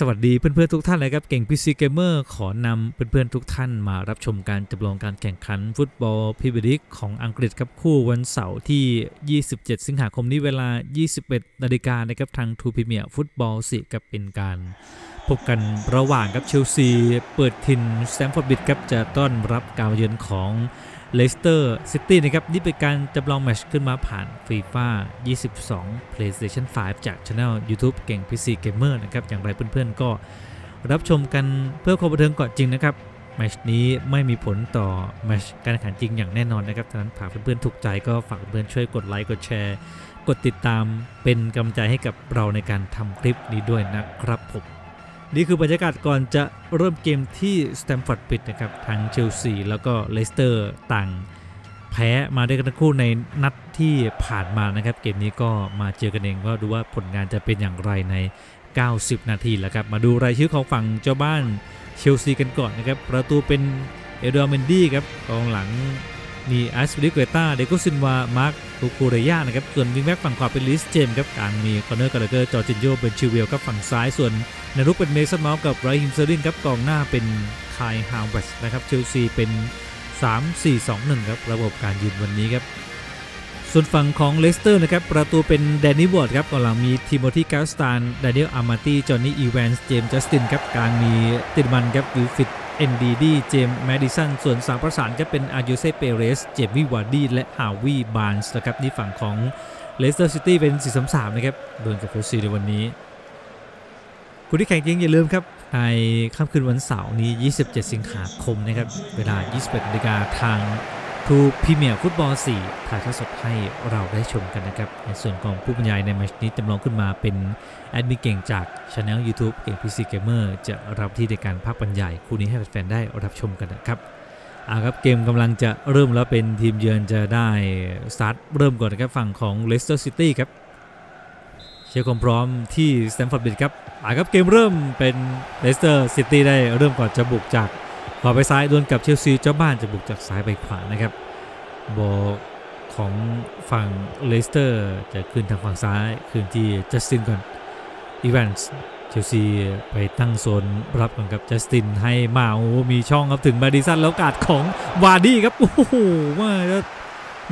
สวัสดีเพื่อนๆทุกท่านเลยครับ เก่ง PC Gamer ขอนำเพื่อนๆทุกท่านมารับชมการจำลองการแข่งขันฟุตบอลพรีเมียร์ลีกของอังกฤษครับคู่วันเสาร์ที่ 27 สิงหาคมนี้เวลา 21 นาฬิกานะครับทางทูพิเมียฟุตบอลสิกับเป็นการพบกันระหว่างกับเชลซี เปิดทินแซมฟอร์ดบิดครับจะต้อนรับการมาเยือนของ เลสเตอร์ซิตี้นะครับนี่เป็นการจำลองแมชขึ้นมาผ่านฟีฟ่า22 PlayStation 5 จาก Channel YouTube เก่ง PC Gamer นะครับ อย่างไรเพื่อนๆ ก็รับชมกันเพื่อความบันเทิงก่อนจริงนะครับแมชนี้ไม่มีผลต่อแมชการแข่งขันจริงอย่างแน่นอนนะครับฉะนั้นหากเพื่อนๆถูกใจก็ฝากเพื่อนช่วยกดไลค์กดแชร์ กดติดตามเป็นกำลังใจให้กับเราในการทำคลิปนี้ด้วยนะครับผม นี่คือบรรยากาศก่อนจะเริ่มเกมที่สแตมฟอร์ดบิดนะครับทางเชลซีแล้วก็เลสเตอร์ต่างแพ้มาด้วยกันทั้งคู่ในนัดที่ผ่านมานะครับ เกมนี้ก็มาเจอกันเองก็ดูว่าผลงานจะเป็นอย่างไรใน 90 นาทีแล้วครับ มาดูรายชื่อของฝั่งเจ้าบ้านเชลซีกันก่อนนะครับ ประตูเป็นเอโดอาเมนดี้ครับกองหลัง มีอัสปิลิเกต้าเดโกซินวามาร์คคูคูเรย่านะครับ ส่วนวิงแบ็กฝั่งขวาเป็นลิสเจมส์ครับกลางมีคอนเนอร์กาลเกอร์จอร์จินโยเบนชิวเวลครับฝั่งซ้ายส่วนในรุกเป็นเมสันเมาส์กับไรฮิมเซอร์ลินครับกองหน้าเป็นคายฮาวเวสนะครับเชลซีเป็น3-4-2-1ครับระบบการยืนวันนี้ครับส่วนฝั่งของเลสเตอร์นะครับประตูเป็นแดนนี่วอร์ดครับกองหลังมีทิโมธีกาสตานดานิเอลอามาตีจอห์นนี่อีแวนส์เจมส์จัสตินครับกลางมีติดมันครับวิฟิด เอ็นดีดีเจมส์แมดิสันส่วนสามประสานก็เป็นอายูเซเปเรส เจมมี่วาร์ดีและฮาวีบานส์นะครับนี่ฝั่งของเลสเตอร์ซิตี้เป็น 4-3-3 นะครับเดินกับเชซีในวันนี้ คุณที่แข่งจริงอย่าลืมครับ ในค่ำคืนวันเสาร์นี้ 27 สิงหาคมนะครับ เวลา 21นาฬิกาทาง ทูพรีเมียร์ฟุตบอล 4 ถ่ายทอดสดให้เราได้ชมกันนะครับ ในส่วนของผู้บรรยายในมตช์นี้จำลองขึ้นมาเป็นแอดมินเก่งจากช anel YouTube เก่ง PC Gamer จะรับที่ในการพักบรรยาย คู่นี้ให้แฟนๆได้รับชมกันนะครับอ่าครับเกมกำลังจะเริ่มแล้วเป็นทีมเยือนจะได้สตาร์ทเริ่มก่อนนะครับฝั่งของ Leicester City ครับเชียร์ความพร้อมที่สแตมฟอร์ดบิดครับอ่าครับเกมเริ่มเป็นเลสเตอร์ซิตี้ได้เริ่มก่อนจะบุกจาก ขวาไปซ้ายดวลกับเชลซีเจ้าบ้านจะบุกจากซ้ายไปขวานะครับบอลของฝั่งเลสเตอร์จะขึ้นทางฝั่งซ้ายคืนที่จัสตินก่อนอีแวนส์เชลซีไปตั้งโซนรับก่อนกับจัสตินให้มาโอ้มีช่องครับถึงมาดิสันแล้วกาดของวาร์ดี้ครับโอ้โหว่าจะ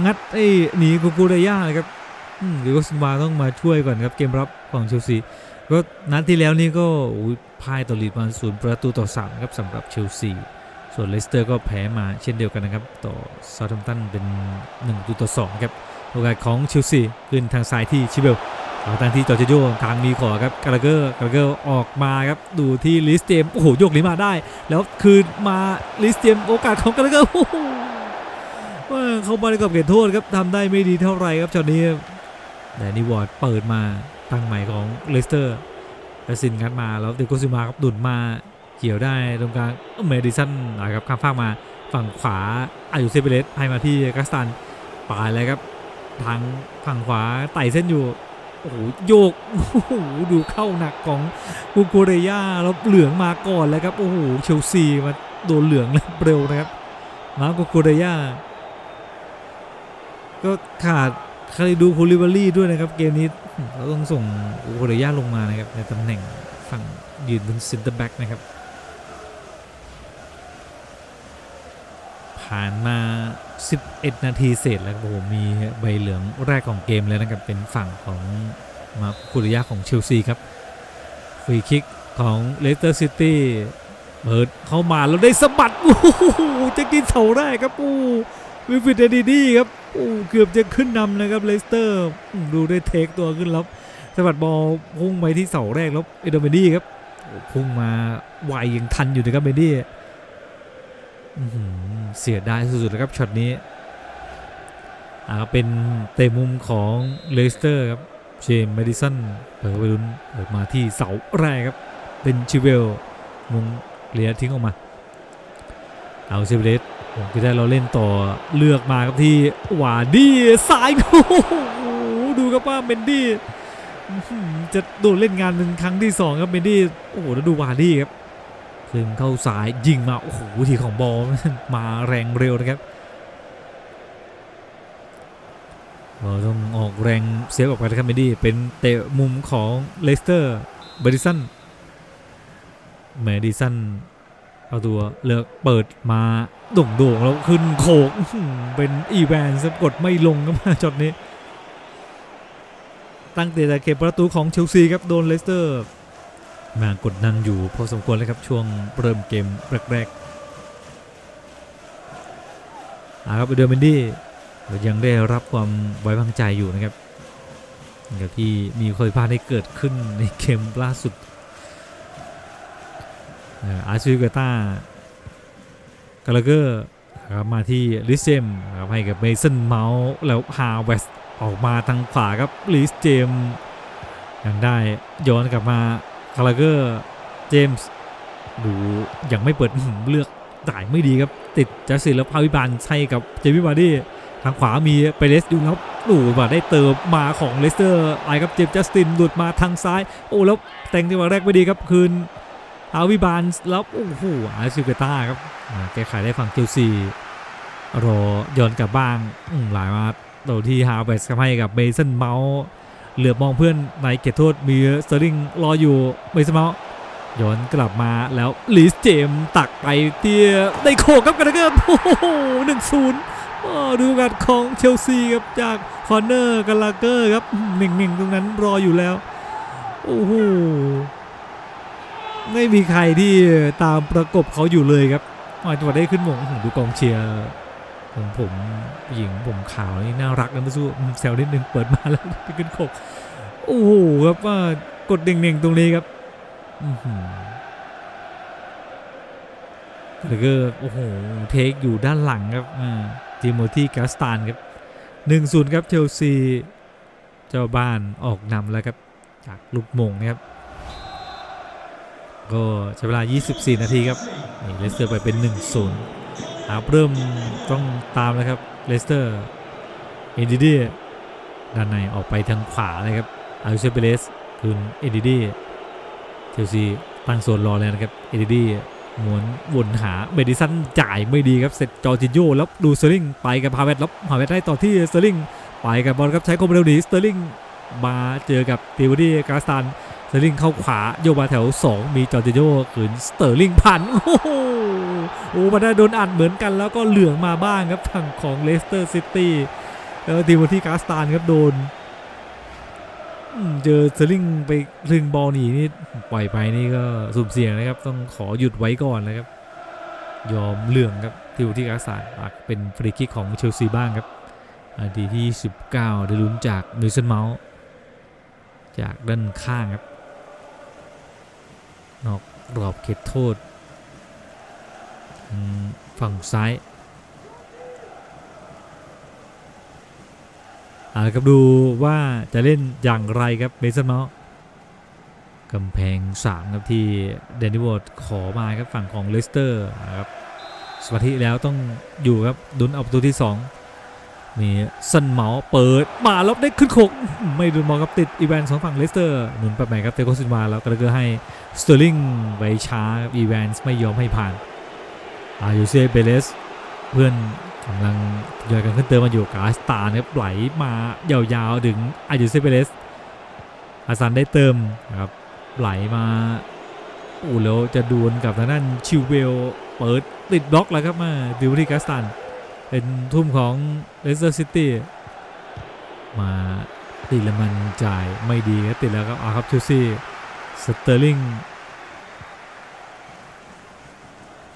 งัดไอ้หนีกูกูเรย่าเลยครับอืมหรือว่าซินวาต้องมาช่วยก่อนครับเกมรับของเชลซี ก็นัดที่แล้วนี่ก็พ่ายต่อลีดมาศูนย์ประตูต่อสามครับสำหรับเชลซี ส่วนเลสเตอร์ก็แพ้มาเช่นเดียวกันนะครับ ต่อซาทัมตันเป็น1ประตูต่อ2ครับโอกาสของเชลซีขึ้นทางซ้ายที่ชิเบลเอาทางที่จอร์จิโยทางมีขอครับกาลาเกอร์กาลาเกอร์ออกมาครับดูที่ลิสเจมโอ้โหโยกหลีมาได้ แล้วคืนมาลิสเจมโอกาสของกาลาเกอร์โอ้โหว่าเข้ามาในกรอบเขตโทษครับทำได้ไม่ดีเท่าไหร่ครับช็อตนี้แดนนี่วอร์ดเปิดมา ตั้งใหม่ของเลสเตอร์แลวซินงัดมาแล้วเดโกซิมาครับดุนมาเกี่ยวได้ตรงกลางเมดิสันนะครับข้ามฟากมาฝั่งขวาอายุเซเบเลสให้มาที่กัสตันปาเลยครับ ทางฝั่งขวาไต่เส้นอยู่โอ้โหโยกโอ้โหดูเข้าหนักของกูโกเรย่าแล้วเหลืองมาก่อนแล้วครับโอ้โหเชลซีมาโดนเหลืองเร็วนะครับมากูโกเรย่าก็ขาดคาริดูโพลิเวอรี่ด้วยนะครับเกมนี้ เราต้องส่งโอเรย่าลงมานะครับในตำแหน่งฝั่งยืนเป็นเซนเตอร์แบ็กนะครับ ผ่านมา 11 นาทีเศษแล้วโอ้โหมีใบเหลืองแรกของเกมเลยนะครับ เป็นฝั่งของมาคุริยาของเชลซีครับฟรีคิกของเลสเตอร์ซิตี้เปิดเข้ามาแล้วได้สะบัดโอ้โหจะกินเสาแรกครับ โอ้วิฟิตเดดีดีครับ โอ้เกือบจะขึ้นนำนะครับเลสเตอร์ ดูได้เทคตัวขึ้นแล้วสะบัดบอลพุ่งไปที่เสาแรกแล้วเอโดเมดี้ครับพุ่งมาไวยังทันอยู่นะครับเมดี้เสียดายสุดๆนะครับช็อตนี้อาเป็นเตะมุมของเลสเตอร์ครับเจมส์แมดิสันเปิดไปลุ้นเปิดมาที่เสาแรกครับ เป็นชิเวลมุงเลียทิ้งออกมา เอาเซเบเลส ผมก็ได้เราเล่นต่อเลือกมาครับที่หวาดี้สายโอ้โหดูครับว่าเมนดี้จะโดนเล่นงานเป็นครั้งที่สองครับเมนดี้โอ้โหแล้วดูวาดี้ครับซึ่งเข้าสายยิงมาโอ้โหทีของบอลมาแรงเร็วนะครับเราต้องออกแรงเซฟออกไปนะครับเมนดี้เป็นเตะมุมของเลสเตอร์เบริสันเมดิสัน เอาตัวเลือกเปิดมาโด่งโด่งๆแล้วขึ้นโขกเป็นอีแวนสะกดไม่ลงครับมาช็อตนี้ ตั้งแต่จะเก็บประตูของเชลซีครับโดนเลสเตอร์ มากดดันอยู่พอสมควรเลยครับช่วงเริ่มเกมแรกๆอาครับเดอร์เมนดี้ยังได้รับความไว้วางใจอยู่นะครับกับที่มีข้อผิดพลาดได้เกิดขึ้นในเกมล่าสุด อาร์ซิเกต้ากาลเกอร์ครับมาที่ลิสเจมครับให้กับเมสันเมาส์แล้วฮาเวสออกมาทางขวาครับลิสเจมยังได้ย้อนกลับมากาลาเกอร์เจมส์ดูยังไม่เปิดเลือกจ่ายไม่ดีครับ ติดจัสซินแล้วพาวิบาลใช่กับเจมี่บาร์ดี้ทางขวามีเปเรสอยู่แล้วโอ้บาได้เติมมาของเลสเตอร์ไอครับเจมส์จัสตินหลุดมาทางซ้าย โอ้แล้วแต่งจังหวะแรกไม่ดีครับคืน อาวิบานแล้วโอ้โหอาซิเกต้าครับแก้ไขได้ฝั่งเชลซีรอย้อนกลับบ้างหลายมาโดนที่ฮาเวสให้กับเบสันเมาส์เหลือบมองเพื่อนในเขตโทษมีสเตอร์ลิงรออยู่เบสันเมาส์ย้อนกลับมาแล้วลิสเจมตักไปเตี้ยได้โขกครับกันนะครับโอ้โหหนึ่งศูนย์ดูการของเชลซีครับจากคอนเนอร์กันลาเกอร์ครับหนึ่งหนึ่งตรงนั้นรออยู่แล้ว โอ้โห ไม่มีใครที่ตามประกบเขาอยู่เลยครับมาจังหวะได้ขึ้นมงโอ้โหดูกองเชียร์ผมผู้หญิงผมขาวนี่น่ารักนะม่สู้แซวนิดนึงเปิดมาแล้วไปขึ้นโคกโอ้โหครับว่ากดเด่งๆตรงนี้ครับอื้ออแล้วก็โอ้โหเทคอยู่ด้านหลังครับจิโมธีกาสตานครับหนึ่งศูนย์ครับเชลซี เจ้าบ้านออกนำแล้วครับ จากลูกมงนะครับ ก็ใช้เวลา 24 นาทีครับนี่เลสเตอร์ไปเป็น 1-0ครับเริ่มต้องตามแล้วครับเลสเตอร์เอ็นดิดีด้านในออกไปทางขวาเลยครับอาริเซเปเลสคืนเอ็นดิดีเชลซีตั้งโซนรอเลยนะครับเอ็นดิดีหมุนวนหาเมดิสันจ่ายไม่ดีครับเสร็จจอร์จิโยแล้วดูสเตอร์ลิงไปกับพาเวตแล้วพาเวตได้ต่อที่สเตอร์ลิงไปกับบอลครับใช้คมเร็วหนีสเตอร์ลิงมาเจอกับติวดี้กาสตัน เตอร์ลิงเข้าขวาโยมาแถว 2 มีจอร์จิโยขืนสเตอร์ลิงผ่านโอ้โหโอ้มาได้โดนอัดเหมือนกันแล้วก็เหลืองมาบ้างครับทางของเลสเตอร์ซิตี้แล้วทีมที่กาสตานครับโดนเจอเตอร์ลิงไปลึงบอลหนีนี่ปล่อยไปนี่ก็สุ่มเสี่ยงนะครับ ต้องขอหยุดไว้ก่อนนะครับ ยอมเหลืองครับทีมที่กาสตานอะเป็นฟรีคิกของเชลซีบ้างครับนาทีที่ 19 ได้ลุ้นจากมิลสันเมาส์จากด้านข้างครับ นอกรอบเขตโทษฝั่งซ้ายอาครับดูว่าจะเล่นอย่างไรครับเมสันเมาส์กำแพงสามครับที่เดนนิวอร์ดขอมาครับฝั่งของเลสเตอร์ครับสมาธิแล้วต้องอยู่ครับดุนเอาประตูที่ 2 มีซันเมาเปิดมาแล้วได้ขึ้นโขกไม่ดุนมองครับติดอีแวนสองฝั่งเลสเตอร์หนุนไปใหม่ครับเตโกซินวาแล้วก็เลยให้สเตอร์ลิงไปช้าอีแวนไม่ยอมให้ผ่านอายูเซเบเลสเพื่อนกำลังยอยกันขึ้นเติมมาอยู่กาสตาร์นะครับไหลมายาวๆถึงอายูเซเบเลสอาซันได้เติมนะครับไหลมาโอ้แล้วจะดวลกับทางด้านชิวเวลเปิดติดบล็อกแล้วครับมาดิวที่กาสตัน เป็นทุ่มของเลสเตอร์ซิตี้มาติล้วมันจ่ายไม่ดีครับติดแล้วครับอาครับชลซีสเตอร์ลิง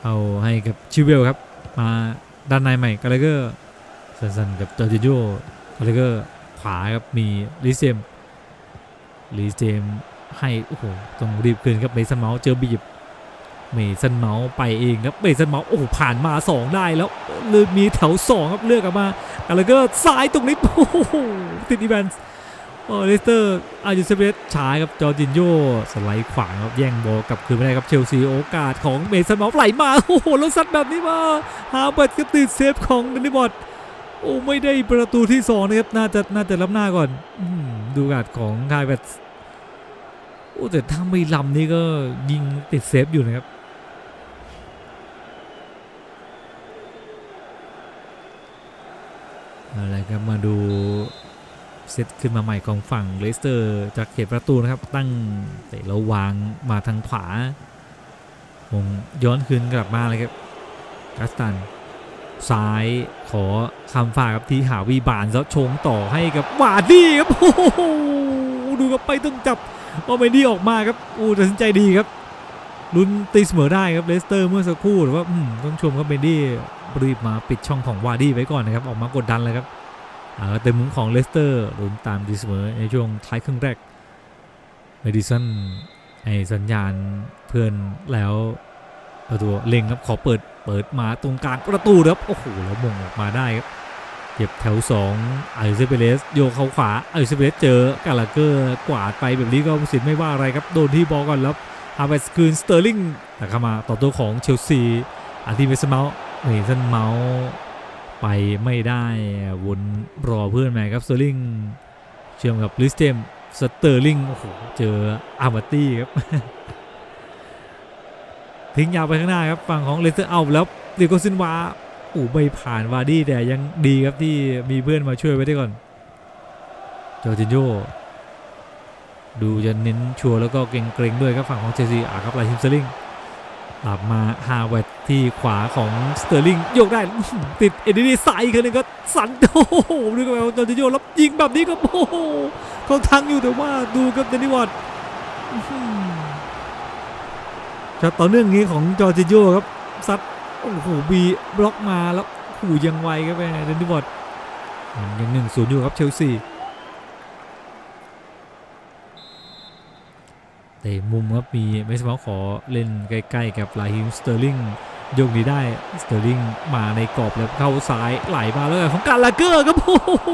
เอาให้กับชิเวลครับ มาด้านในใหม่กาเลเกอร์สันๆกับจอร์จิโยกาเลเกอร์ขวาครับมีลิเซมลิเซมให้โอ้โหต้องรีบคืนครับเมสเมาเจอบีบ เมสันเมาส์ไปเองครับเมสันเมาส์โอ้ผ่านมา 2 ได้แล้วเลือกมีแถว 2 ครับเลือกออกมากาเลเกอร์ซ้ายตรงนี้โอ้โหติดอีแวนส์โอ้เลสเตอร์อายูเซเบสช้าครับจอร์จินโยสไลด์ขวางครับแย่งบอลกลับคืนไม่ได้ครับเชลซีโอกาสของเมสันเมาส์ไหลมาโอ้โหแล้วซัดแบบนี้มาฮาเบิร์ตก็ติดเซฟของดันนี่บอดโอ้ไม่ได้ประตูที่2นะครับน่าจะน่าจะรับหน้าก่อนอดูการดของไทยแบบโอ้แต่ถ้าไม่ลำนี่ก็ยิงติดเซฟอยู่นะครับ อะไรครับมาดูเซตขึ้นมาใหม่ของฝั่งเลสเตอร์จากเขตประตูนะครับ ตั้งเตะแล้ววางมาทางขวามงย้อนคืนกลับมาเลยครับกัสตัน ซ้ายขอคำฝากครับที่หาวีบานแล้วชงต่อให้กับวาดี้ครับโอ้โหดูครับไปต้องจับเอาไปนี่ออกมาครับอู้ตัดสินใจดีครับลุ้นตีเสมอได้ครับเลสเตอร์เมื่อสักครู่หรือว่าต้องชมครับเบนดี้ รีบมาปิดช่องของวาร์ดี้ไว้ก่อนนะครับ ออกมากดดันเลยครับเต็มมุมของเลสเตอร์ลุ้นตามตีเสมอในช่วงท้ายครึ่งแรกเมดิสันไอสัญญาณเพื่อนแล้วเอาตัวเล็งครับขอเปิดเปิดมาตรงกลางประตูครับโอ้โหแล้วมงออกมาได้ครับเก็บแถว2อาริเซเปเลสโยกเข้าขวาไอาริเซเปเลสเจอกาลาเกอร์กวาดไปแบบนี้ก็ผู้สินไม่ว่าอะไรครับโดนที่บอลก่อนแล้วฮาเวสคืนสเตอร์ลิงแต่เข้ามาต่อตัวของเชลซีอาร์ติเมสเมา ส์เมสันเมาส์ไปไม่ได้วนรอเพื่อนมาครับสเตอร์ลิงเชื่อมกับลิสเตมสเตอร์ลิงโอ้โหเจออาร์มาตี้ครับทิ้งยาวไปข้างหน้าครับฝั่งของเลสเตอร์เอาแล้วเดียโกซินวาโอ้ไม่ผ่านวาร์ดี้แต่ยังดีครับที่มีเพื่อนมาช่วยไว้ได้ก่อนจอร์จินโยดูจะเน้นชัวร์แล้วก็เกรงๆด้วยครับฝั่งของเชลซีอะครับลายทิมสเตอร์ลิงหลับมาฮาเวต ที่ขวาของสเตอร์ลิงโยกได้ติดเอ็ดดี้ใส่อีกคนหนึงก็สันโอ้โหดูกันไปจอร์จิโยแล้วยิงแบบนี้ก็โอ้โหเขาทางอยู่แต่ว่าดูครับเดนนี่วอร์ดอื้อหือช็อตต่อเนื่องนี้ของจอร์จิโยครับซัดโอ้โหบีบล็อกมาแล้วหูยังไวครับไปเดนนิวอร์ดยังหนึ่งศูนย์อยู่ครับเชลซีแต่มุมครับมีเมสมาขอเล่นใกล้ ๆ กับลาฮิมสเตอร์ลิง ยกนี้ได้สเตอร์ลิงมาในกรอบแล้วเข้าซ้ายไหลมาแล้วของการลาเกอร์ครับโอ้โห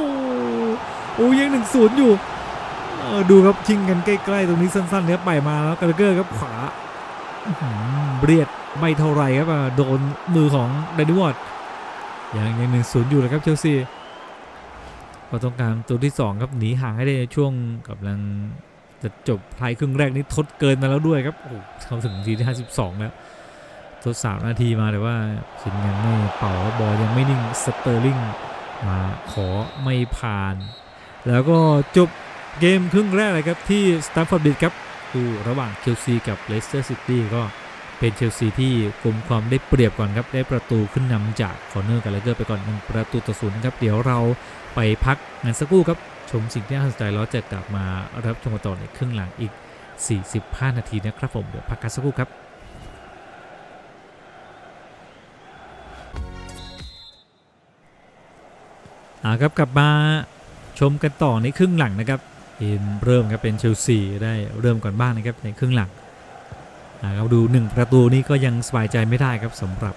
โอ้ยังหนึ่งศูนย์อยู่ดูครับชิงกันใกล้ๆตรงนี้สั้นๆครับไปมาแล้วการลาเกอร์ครับขวาเบียดไม่เท่าไรครับโดนมือของเดนนิวอร์ดยังยังหนึ่งศูนย์อยู่เลยครับเชลซีก็ต้องการตัวที่ 2 ครับหนีห่างให้ได้ในช่วงกำลังจะจบท้ายครึ่งแรกนี้ทดเกินมาแล้วด้วยครับโอ้เข้าถึงทีที่52 แล้ว ทด3นาทีมาแต่ว่าสินยังไม่เป่าบอลยังไม่นิ่งสเตอร์ลิงมาขอไม่ผ่าน แล้วก็จบเกมครึ่งแรกเลยครับที่สแตมฟอร์ดบิดครับคู่ระหว่างเชลซีกับเลสเตอร์ซิตี้ก็เป็นเชลซีที่กลุ่มความได้เปรียบก่อนครับได้ประตูขึ้นนำจากคอร์เนอร์กับเลเกอร์ไปก่อนหนึ่งประตูต่อศูนย์ครับเดี๋ยวเราไปพักงานสักครู่ครับชมสิ่งที่น่าสนใจแล้วจะกลับมารับชมต่อในครึ่งหลังอีก 45 นาทีนะครับผมเดี๋ยวพักกันสักครู่ครับ อ่าครับกลับมาชมกันต่อในครึ่งหลังนะครับทีมเริ่มครับเป็นเชลซีได้เริ่มก่อนบ้างนะครับในครึ่งหลังอ่าเราดู 1 ประตูนี้ก็ยังสบายใจไม่ได้ครับสำหรับ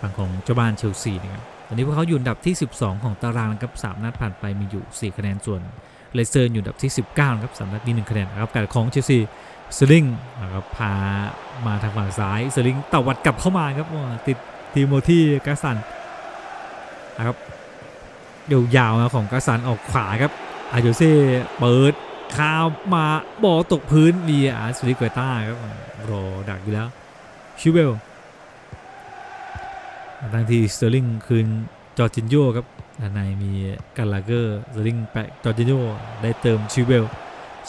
ฝั่งของเจ้าบ้านเชลซีนะครับตอนนี้พวกเขาอยู่อันดับที่ 12 ของตารางนะครับ3นัดผ่านไปมีอยู่ 4 คะแนนส่วนเลเตอร์อยู่อันดับที่ 19นะครับสามนัดมี1คะแนนนะครับการของเชลซีสลิงนะครับพามาทางฝั่งซ้ายสลิงตวัดกลับเข้ามาครับติดทีโมที่กาสันนะครับ ยาวๆนะของกาสันออกขวาครับอาโยเซ่เปิดข้าวมาบอลตกพื้นเรีอาร์สลิกเวต้าครับรอดักอยู่แล้วชิเวลทั้งที่สเตอร์ลิงคืนจอร์จินโยครับด้านในมีกาลาเกอร์สเตอร์ลิงแปะจอร์จินโยได้เติมชิเวล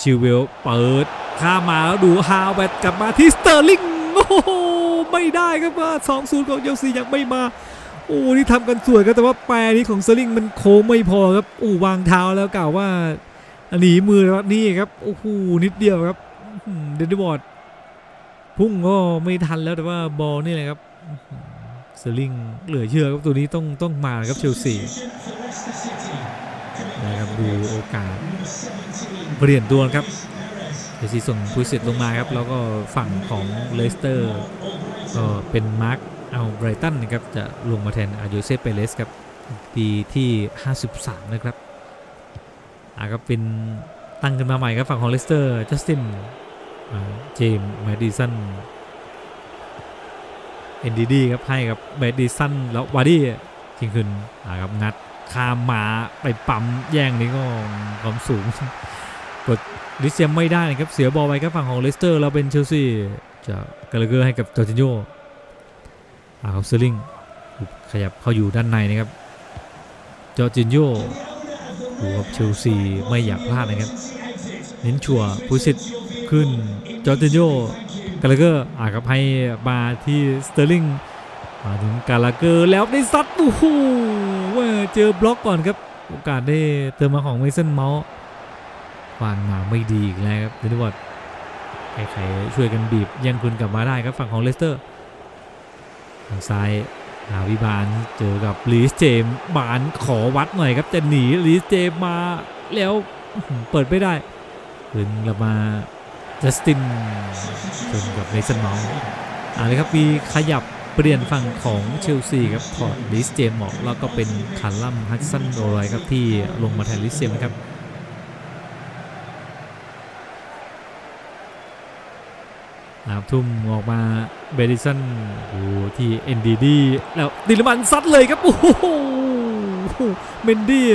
ชิเวลเปิดข้ามาแล้วดูฮาวเวตกลับมาที่สเตอร์ลิงโอ้โหไม่ได้ครับว่า2 0ของเยลซียังไม่มา โอ้นี่ทำกันสวยครับแต่ว่าแปรนี้ของสลิงมันโค้งไม่พอครับอู้วางเท้าแล้วกล่าวว่าหนีมือแล้วนี่ครับโอ้โหนิดเดียวครับอื้อหือเดนบอร์ดพุ่งก็ไม่ทันแล้วแต่ว่าบอลนี่แหละครับอื้อหือสลิงเหลือเชื่อครับตัวนี้ต้องต้องมาครับเชลซีนะครับดูโอกาสเปลี่ยนตัวครับเชลซีส่งผู้สิทธิ์ลงมาครับ แล้วก็ฝั่งของเลสเตอร์ก็เป็นมาร์ค เอาไบรตันนะครับจะลงมาแทนอาโยเซเปเลสครับปีที่ 53 นะครับอาก็เป็นตั้งขึ้นมาใหม่ครับฝั่งของเลสเตอร์จัสตินเจมส์แมดดิสันเอ็นดีดีครับให้กับแมดดิสันแล้ววาร์ดี้ทิ้งขึ้นอาครับงัดข้ามมาไปปั๊มแย่งนี้ก็ความสูงกดลิเซียมไม่ได้นะครับเสียบอลไปครับฝั่งของเลสเตอร์แล้วเป็นเชลซีจะกระเกอให้กับจอร์จินโย อาครับซอร์ลิงขยับเข้าอยู่ด้านในนะครับจอจินโยดูครับเชลซีไม่อยากพลาดนะครับ เน้นชัวร์ผู้สิทขึ้นจอจินโยกาลาเกอร์อ่าครับให้มาที่สเตอร์ลิงมาถึงกาลาเกอร์แล้วได้ซัดโอ้โหเว้ยเจอบล็อกก่อนครับ โอกาสได้เติมมาของเมสันเมาส์วางมาไม่ดีอีกแล้วครับเดนวอร์ดใครๆช่วยกันบีบย่งคืนกลับมาได้ครับฝั่งของเลสเตอร์ ทางซ้ายหาวิบาลเจอกับลีสเจมบานขอวัดหน่อยครับจะหนีลีสเจมมาแล้วเปิดไม่ได้คืนกลับมาจัสตินชนกับเมสันเมาส์อ่าเลยครับมีขยับเปลี่ยนฝั่งของเชลซีครับถอดลิสเจมออกแล้วก็เป็นคาร์ลัมฮัตสันโรอยครับที่ลงมาแทนลิสเจมครับ นะครับทุ่มออกมาเบดิสันโอ้หที่ NDD แล้วดิลมันซัดเลยครับ โอ้โหเมนดี้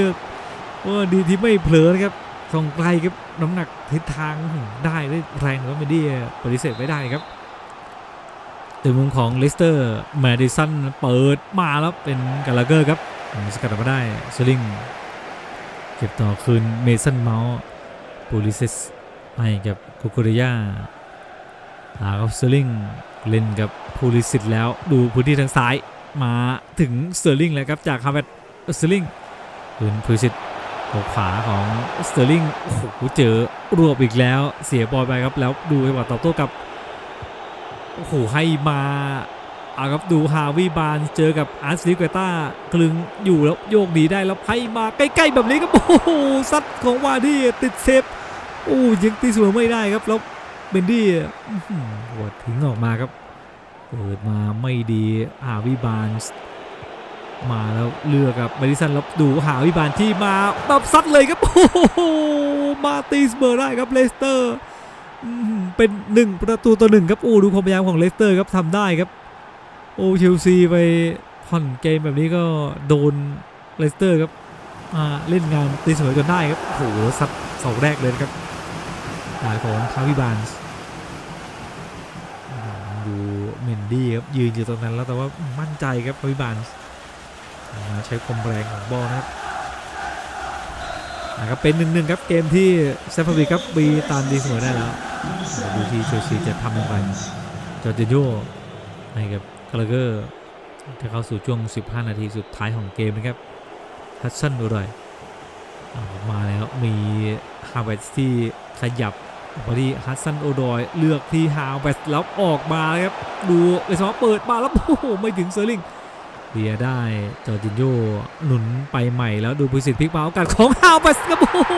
ว่าดีที่ไม่เผลอนะครับส่องไกลครับน้ำหนักทิศทางได้ได้แรงแต่ว่าเมนดี้ปฏิเสธไม่ได้ครับถึงมุมของเลสเตอร์แมดิสันเปิดมาแล้วเป็นกาลาเกอร์ครับสกัดออกมาได้สลิงเก็บต่อคืนเมสันเมาส์ปูลิเซสให้กับคุกุริยา หาครับเซอร์ลิงเล่นกับพูลิสิตแล้วดูพื้นที่ทางซ้ายมาถึงเซอร์ลิงแล้วครับจากคาร์เวตเซอร์ลิงคืนพูลิสิตหัวขวาของสเตอร์ลิงโอ้โหเจอรวบอีกแล้วเสียบอลไปครับแล้วดูจังหวะตอบโต้กับโอ้โหให้มาเอาครับดูฮาวิบานเจอกับอาร์ตสลิปเกต้ากลึงอยู่แล้วโยกหนีได้แล้วให้มาใกล้ๆแบบนี้ครับโอ้โหซัดของวาดี้ติดเซฟโอ้ยังตีเสมอไม่ได้ครับแล้ว เบนดี้หัวทิ้งออกมาครับ เปิดมาไม่ดีหาวิบานส์มาแล้วเลือกกับมาริสันแล้วดูหาวิบานที่มาแบบซัดเลยครับโอ้โหมาตีสเบอร์ได้ครับเลสเตอร์เป็นหนึ่งประตูต่อหนึ่งครับโอ้ดูความพยายามของเลสเตอร์ครับทำได้ครับ โอ้เชลซีไปผ่อนเกมแบบนี้ก็โดนเลสเตอร์ครับมาเล่นงานตีเสมอจนได้ครับโอ้โหซัดเสาแรกเลยครับหลายของคาวิบานส์ ดี้ครับยืนอยู่ตรงนั้นแล้วแต่ว่ามั่นใจครับพิบาลมาใช้ความแรงของบอลนะครับนะครับเป็นหนึ่งหนึ่งครับเกมที่เซฟฟาบิครับบีตามดีเสมอได้แล้วดูที่เชลซีจะทำอย่างไรจอร์จิโยให้กับกาลเกอร์จะเข้าสู่ช่วง 15 นาทีสุดท้ายของเกมนะครับฮัตสันดูหน่อยมาแล้วมีฮาร์เวสที่ขยับ พอดีฮัสซันโอดอยเลือกที่ฮาวเวสแล้วออกมาครับดูเลยสมอเปิดมาแล้วโอ้โหไม่ถึงเซอร์ลิงเบียได้จอร์จินโยหนุนไปใหม่แล้วดูพุสิทธิ์พลิกมาโอกาสของฮาวเวสครับโอ้โห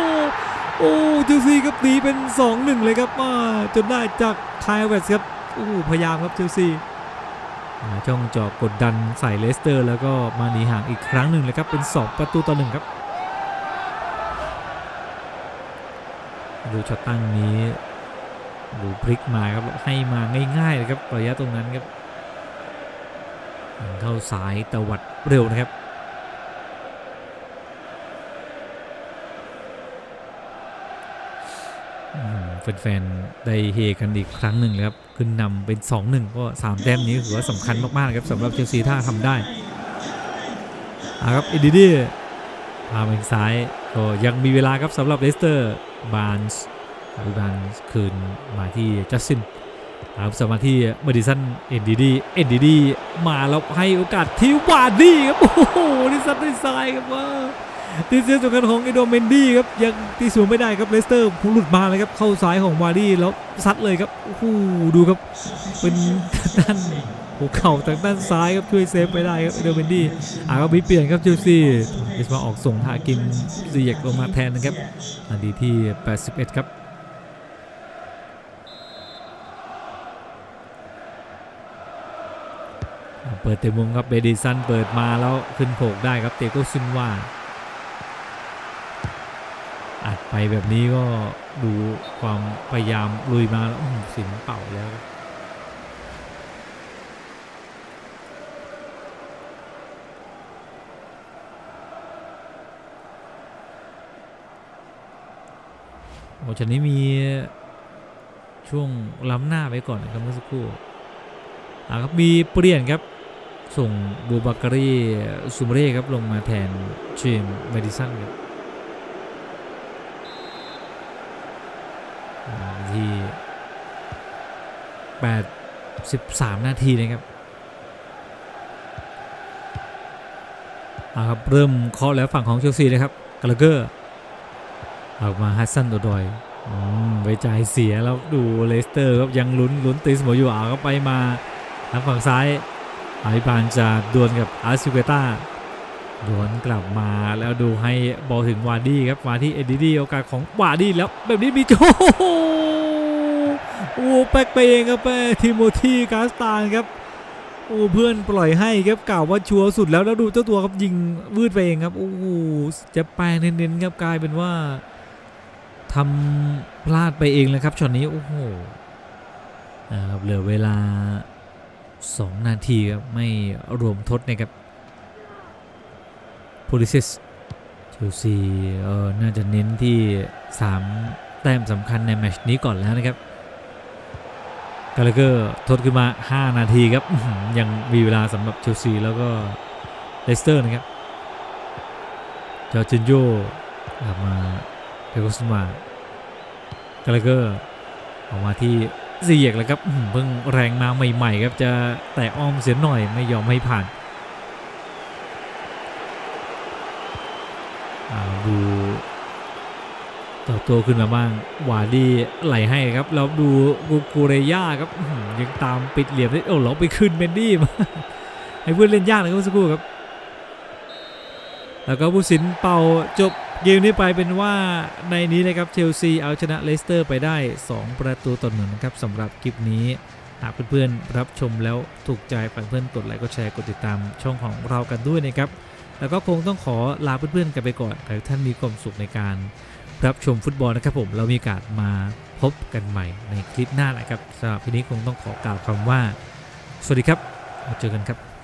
โอ้เจลซีครับตีเป็น 2-1 เลยครับมาจนได้จากคายเวสครับโอ้โหพยายามครับเชลซีอ่องจาะกดดันใส่เลสเตอร์ แล้วก็มาหนีห่างอีกครั้งหนึ่งเลยครับเป็น 2 ประตูต่อหนึ่งครับ ดูช็อตตั้งนี้ดูพลิกมาครับให้มาง่ายๆเลยครับระยะตรงนั้นครับเข้าสายตวัดเร็วนะครับแฟนๆได้เฮกันอีกครั้งหนึ่งเลยครับ ขึ้นนำเป็น 2-1 ก็ 3 แต้มนี้ถือว่าสำคัญมากๆครับสำหรับเชลซีถ้าทำได้อาครับอินดีดีพาไปซ้ายก็ยังมีเวลาครับสำหรับเลสเตอร์ บานส์วิบานคืนมาที่จัสตินครับสมาที่เมดิสันเอ็นดีดีเอ็นดีดีมาแล้วให้โอกาสที่วารดี้ครับ โอ้โหดิซันได้ทรายครับว่าตีเสียสำคัญของเอโดเมนดี้ครับ ยังตีสูงไม่ได้ครับเลสเตอร์พุ่งหลุดมาเลยครับ เข้าซ้ายของวารดี้แล้วซัดเลยครับ โอ้โหดูครับ เป็นด้าน หัวเข่าทางด้านซ้ายครับช่วยเซฟไปได้ครับเอโดเมนดี้อ่าก็มีเปลี่ยนครับเชลซีเอสมาออกส่งทากินซีเยกลงมาแทนนะครับนาทีที่ 81 ครับเปิดเต็มมุมครับเบดิสันเปิดมาแล้วขึ้นโผกได้ครับเตโกซินว่าอัดไปแบบนี้ก็ดูความพยายามลุยมาแล้วสินเป่าแล้วครับ อ้ชันนี้มีช่วงล้ำหน้าไปก่อนนะครับเมื่อสักครู่อ่าครับมีเปลี่ยนครับ ส่งบูบาการีซูมเร่ครับลงมาแทนเชมเมดิสันครับที่83 นาทีนะครับเอาครับเริ่มเคาะแล้วฝั่งของเชลซีนะครับกาลเกอร์ ออกมาฮัสซันโดดอยอืมไว้ใจายเสียแล้วดูเลสเตอร์ครับยังลุ้นลุ้นตีเสมออยู่อ่าก็ไปมาทางฝั่งซ้ายอาริบานจะดวลกับอาร์ซิเกต้าดวลกลับมาแล้วดูให้บอลถึงวาร์ดี้ครับมาที่เอ็ดดี้โอกาสของวาร์ดี้แล้วแบบนี้มีโจโอ้แป๊กไปเองครับแป๊ทิโมธีกาสตานครับโอ้เพื่อนปล่อยให้ครับกล่าวว่าชัวร์สุดแล้วแล้วดูเจ้าตัวครับยิงวืดไปเองครับโอ้โหจะแปลเน้นๆครับกลายเป็นว่า ทำพลาดไปเองเลยครับช็อตนี้โอ้โหนะครับเหลือเวลา 2 นาทีครับไม่รวมทดนะครับโพลิซิสเชลซีเออน่าจะเน้นที่ 3 แต้มสำคัญในแมชนี้ก่อนแล้วนะครับกาลเกอร์ทดขึ้นมา 5 นาทีครับยังมีเวลาสำหรับเชลซีแล้วก็เลสเตอร์นะครับจอร์จินโยกลับมาเทโกสมา กาลเกอร์ออกมาที่เสียกแล้วครับเพิ่งแรงมาใหม่ ๆ ครับจะแต่อ้อมเสียหน่อยไม่ยอมให้ผ่านาดูต่อตัวขึ้นมาบ้างวาร์ดี้ไหลให้ครับแล้วดูกูกูเรย่าครับยังตามปิดเหลี่ยมได้โอ้เราไปขึ้นเมนดี้มาให้เพื่อนเล่นยากเลยครับสักครู่ครับ แล้วก็ผู้สินเป่าจบ เกมนี้ไปเป็นว่าในนี้นะครับเชลซีเอาชนะเลสเตอร์ไปได้ 2 ประตูต่อหนึ่งนะครับสำหรับคลิปนี้หากเพื่อนๆรับชมแล้วถูกใจฝากเพื่อนกดไลค์กดแชร์กดติดตามช่องของเรากันด้วยนะครับแล้วก็คงต้องขอลาเพื่อนๆกันไปก่อนขอให้ท่านมีความสุขในการรับชมฟุตบอลนะครับผมเรามีโอกาสมาพบกันใหม่ในคลิปหน้านะครับสำหรับทีนี้คงต้องขอกล่าวคำว่า สวัสดีครับมาเจอกันครับ